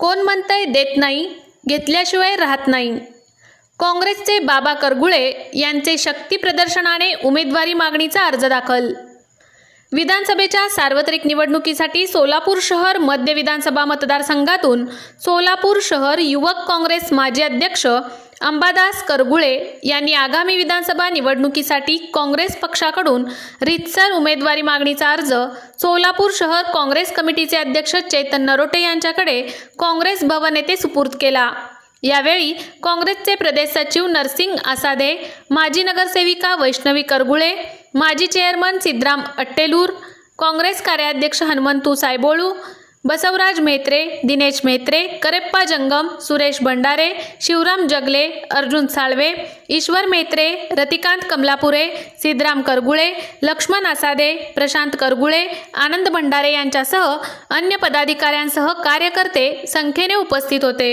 कोण म्हणतंय देत नाही घेतल्याशिवाय राहत नाही. काँग्रेसचे बाबा करगुळे यांचे शक्ती प्रदर्शनाने उमेदवारी मागणीचा अर्ज दाखल. विधानसभेच्या सार्वत्रिक निवडणुकीसाठी सोलापूर शहर मध्य विधानसभा मतदारसंघातून सोलापूर शहर युवक काँग्रेस माजी अध्यक्ष अंबादास करगुळे यांनी आगामी विधानसभा निवडणुकीसाठी काँग्रेस पक्षाकडून रितसर उमेदवारी मागणीचा अर्ज सोलापूर शहर काँग्रेस कमिटीचे अध्यक्ष चैतन नरोटे यांच्याकडे काँग्रेस भवन येथे सुपूर्द केला. यावेळी काँग्रेसचे प्रदेश सचिव नरसिंग आसादे माजी नगरसेविका वैष्णवी करगुळे माजी चेअरमन सिद्धराम अट्टेलूर काँग्रेस कार्याध्यक्ष हनुमंतू सायबोळू बसवराज मेत्रे दिनेश मेत्रे करेप्पा जंगम सुरेश भंडारे शिवराम जगले अर्जुन साळवे ईश्वर मेत्रे रतिकांत कमलापुरे सिद्धराम करगुळे लक्ष्मण आसादे प्रशांत करगुळे आनंद भंडारे यांच्यासह अन्य पदाधिकाऱ्यांसह कार्यकर्ते संख्येने उपस्थित होते.